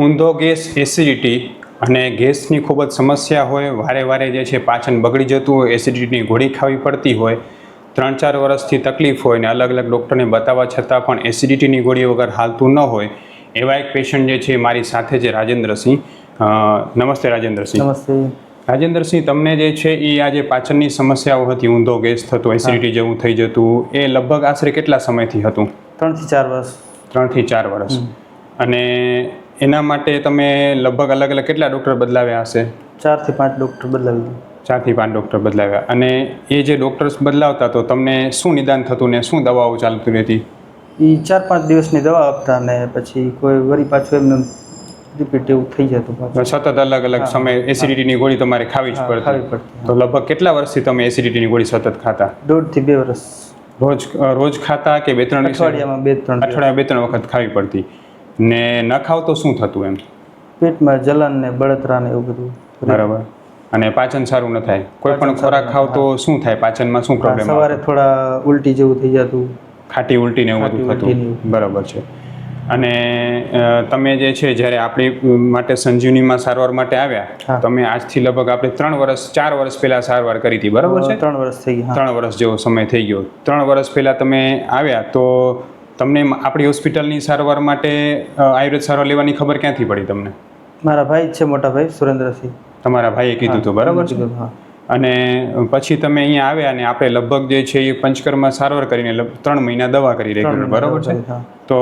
ઊંધો gas acidity અને ગેસની ખૂબ જ સમસ્યા હોય વારે વારે જે છે પાચન બગડી જતું હોય એસિડિટીની ગોળી ખાવી પડતી હોય ત્રણ ચાર વર્ષથી તકલીફ હોય ને અલગ અલગ ડૉક્ટરને બતાવવા છતાં પણ એસિડિટીની ગોળી વગર હાલતું ન હોય એવા એક પેશન્ટ જે છે મારી સાથે છે રાજેન્દ્રસિંહ. નમસ્તે રાજેન્દ્રસિંહ. નમસ્તે. રાજેન્દ્રસિંહ તમને જે છે એ આજે જે પાચનની સમસ્યાઓ હતી ઊંધો ગેસ થતો એસિડિટી જેવું થઈ જતું એ લગભગ આશરે કેટલા સમયથી હતું? ત્રણથી ચાર વર્ષ. ત્રણથી ચાર વર્ષ. અને એના માટે તમે લગભગ અલગ અલગ કેટલા ડૉક્ટર બદલાવ્યા હશે? ચારથી પાંચ ડૉક્ટર બદલાવી ચારથી પાંચ ડૉક્ટર બદલાવ્યા. અને એ જે ડૉક્ટર્સ બદલાવતા તો તમને શું નિદાન થતું ને શું દવાઓ ચાલતી રહેતી? એ ચાર પાંચ દિવસની દવા આપતા ને પછી કોઈ વળી પાછું એમને રિપીટ એવું થઈ જતું સતત અલગ અલગ સમય એસિડિટીની ગોળી તમારે ખાવી જ પડતી. તો લગભગ કેટલા વર્ષથી તમે એસિડિટીની ગોળી સતત ખાતા? દોઢથી બે વર્ષ. રોજ રોજ ખાતા કે બે ત્રણ અઠવાડિયામાં બે ત્રણ અઠવાડિયા બે ત્રણ વખત ખાવી પડતી. ને ન ખાવ તો શું થતું એમ? પેટમાં જલન ને બળતરા ને એવું બધું બરાબર. અને પાચન સારું ન થાય? કોઈ પણ ખોરાક ખાવ તો શું થાય? પાચનમાં શું પ્રોબ્લેમ સવારે થોડા ઉલટી જેવું થઈ જતું. ખાટી ઉલટી ને એવું બધું થતું? બરાબર છે. અને તમે જે છે જ્યારે આપણી માટે સંજીવનીમાં સારવાર માટે આવ્યા. તમે આજથી લગભગ આપણે ત્રણ વર્ષ ચાર વર્ષ પહેલા સારવાર કરી હતી બરાબર છે? ત્રણ વર્ષ થઈ ગયા ત્રણ વર્ષ જેવો સમય થઈ ગયો. ત્રણ વર્ષ પહેલાં તમે આવ્યા તો તમને આપણી હોસ્પિટલની સારવાર માટે આયુર્વેદ સારવાર લેવાની ખબર ક્યાંથી પડી તમને? મારા ભાઈ છે મોટા ભાઈ સુરેન્દ્રસિંહ. તમારા ભાઈએ કીધું હતું બરાબર છે? હા. અને પછી તમે અહીંયા આવ્યા અને આપણે લગભગ જે છે એ પંચકર્મમાં સારવાર કરીને ત્રણ મહિના દવા કરી રેગ્યુલર ત્રણ બરાબર છે? તો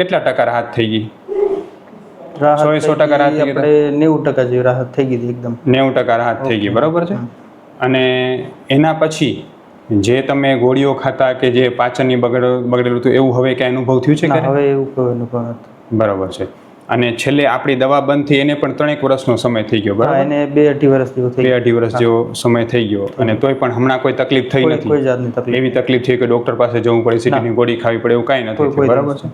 કેટલા ટકા રાહત થઈ ગઈ? સો સો ટકા રાહત થઈ ગઈ નેવું ટકા જેવી રાહત થઈ ગઈ એકદમ. નેવું ટકા રાહત થઈ ગઈ બરાબર છે? અને એના પછી જે તમે ગોળીઓ ખાતા કે જે પાચનની બગડ બગડેલું હતું એવું હવે ક્યાંય અનુભવ થયું છે કે હવે એવું કોઈ અનુભવ નથી. બરાબર છે. અને છેલ્લે આપણી દવા બંધ થઈ એને પણ ત્રણેક વર્ષનો સમય થઈ ગયો બરાબર? એને બે અઢી વર્ષ જેવો થઈ બે અઢી વર્ષ જેવો સમય થઈ ગયો. અને તોય પણ હમણાં કોઈ તકલીફ થઈ નથી. કોઈ જાતની તકલીફ એવી તકલીફ થઈ કે ડૉક્ટર પાસે જવું પડે સીટીની ગોળી ખાવી પડે એવું કાંઈ નથી બરાબર છે?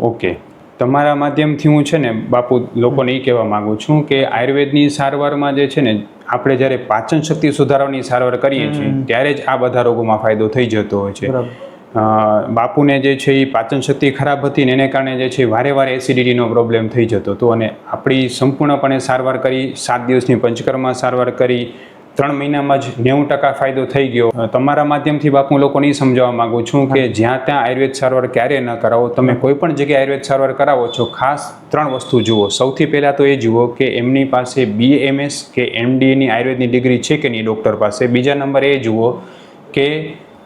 ઓકે. તમારા માધ્યમથી હું છે ને બાપુ લોકોને એ કહેવા માંગુ છું કે આયુર્વેદની સારવારમાં જે છે ને આપણે જ્યારે પાચન શક્તિ સુધારવાની સારવાર કરીએ છીએ ત્યારે જ આ બધા રોગોમાં ફાયદો થઈ જતો હોય છે. બાપુને જે છે એ પાચન શક્તિ ખરાબ હતી ને એને કારણે જે છે વારે વારે એસિડિટીનો પ્રોબ્લેમ થઈ જતો હતો અને આપણી સંપૂર્ણપણે સારવાર કરી સાત દિવસની પંચકર્મા સારવાર કરી ત્રણ મહિનામાં જ નેવું ટકા ફાયદો થઈ ગયો. તમારા માધ્યમથી બાપુ લોકોને એ સમજાવવા માંગુ છું કે જ્યાં ત્યાં આયુર્વેદ સારવાર ક્યારે ન કરાવો તમે કોઈ પણ જગ્યાએ આયુર્વેદ સારવાર કરાવો છો ખાસ ત્રણ વસ્તુ જુઓ. સૌથી પહેલાં તો એ જુઓ કે એમની પાસે બીએમએસ કે એમડીની આયુર્વેદની ડિગ્રી છે કે નહીં ડૉક્ટર પાસે. બીજા નંબર એ જુઓ કે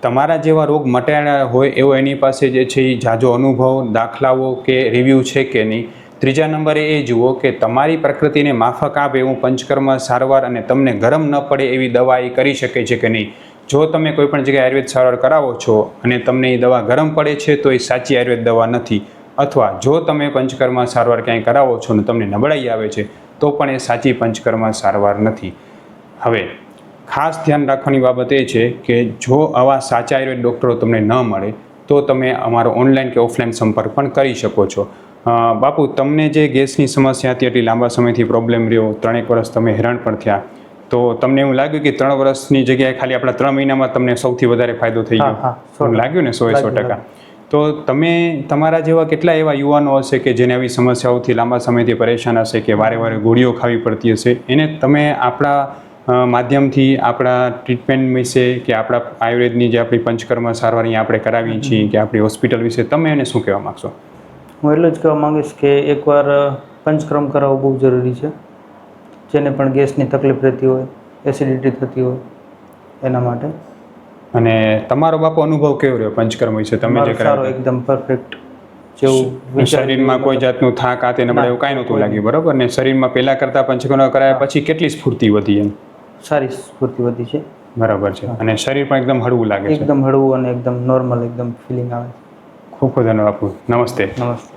તમારા જેવા રોગ મટાડ્યા હોય એવો એની પાસે જે છે એ જાજો અનુભવ દાખલાઓ કે રિવ્યૂ છે કે નહીં. ત્રીજા નંબરે એ જુઓ કે તમારી પ્રકૃતિને માફક આપે એવું પંચકર્મ સારવાર અને તમને ગરમ ન પડે એવી દવા એ કરી શકે છે કે નહીં? જો તમે કોઈપણ જગ્યાએ આયુર્વેદ સારવાર કરાવો છો અને તમને એ દવા ગરમ પડે છે, તો એ સાચી આયુર્વેદ દવા નથી. અથવા જો તમે પંચકર્મ સારવાર ક્યાંય કરાવો છો અને તમને નબળાઈ આવે છે, તો પણ એ સાચી પંચકર્મ સારવાર નથી. હવે, ખાસ ધ્યાન રાખવાની બાબત એ છે કે જો આવા સાચા આયુર્વેદ ડૉક્ટરો તમને ન મળે, તો તમે અમારો ઓનલાઈન કે ઓફલાઈન સંપર્ક પણ કરી શકો છો. બાપુ તમને જે ગેસની સમસ્યા હતી એટલી લાંબા સમયથી પ્રોબ્લેમ રહ્યો ત્રણેક વર્ષ તમે હેરાન પણ થયા. તો તમને એવું લાગ્યું કે ત્રણ વર્ષની જગ્યાએ ખાલી આપણા ત્રણ મહિનામાં તમને સૌથી વધારે ફાયદો થઈ ગયો? લાગ્યું ને? સો સો ટકા. તો તમે તમારા જેવા કેટલા એવા યુવાનો હશે કે જેને આવી સમસ્યાઓથી લાંબા સમયથી પરેશાન હશે કે વારે વારે ગોળીઓ ખાવી પડતી હશે? એને તમે આપણા માધ્યમથી આપણા ટ્રીટમેન્ટ વિશે કે આપણા આયુર્વેદની જે આપણી પંચકર્મ સારવાર અહીંયા આપણે કરાવીએ છીએ કે આપણી હોસ્પિટલ વિશે તમે એને શું કહેવા માગશો? હું એટલું જ કહેવા માંગીશ કે એકવાર પંચક્રમ કરાવવો બહુ જરૂરી છે. જેને પણ ગેસની તકલીફ રહેતી હોય એસિડિટી થતી હોય એના માટે. અને તમારો બાપુ અનુભવ કેવો રહ્યો પંચકર્મ વિશે? તમે જે સારો એકદમ પરફેક્ટ જેવું શરીરમાં કોઈ જાતનું થાક આતે નબળે એવું કાંઈ નહોતું લાગ્યું બરાબર? ને શરીરમાં પહેલાં કરતા પંચકર્મ કરાયા પછી કેટલી સ્ફૂર્તિ વધી એમ? સારી સ્ફૂર્તિ વધી છે. બરાબર છે. અને શરીર પણ એકદમ હળવું લાગે છે. એકદમ હળવું અને એકદમ નોર્મલ એકદમ ફિલિંગ આવે ખૂબ ખૂબ ધન્યવાદ નમસ્તે. નમસ્તે.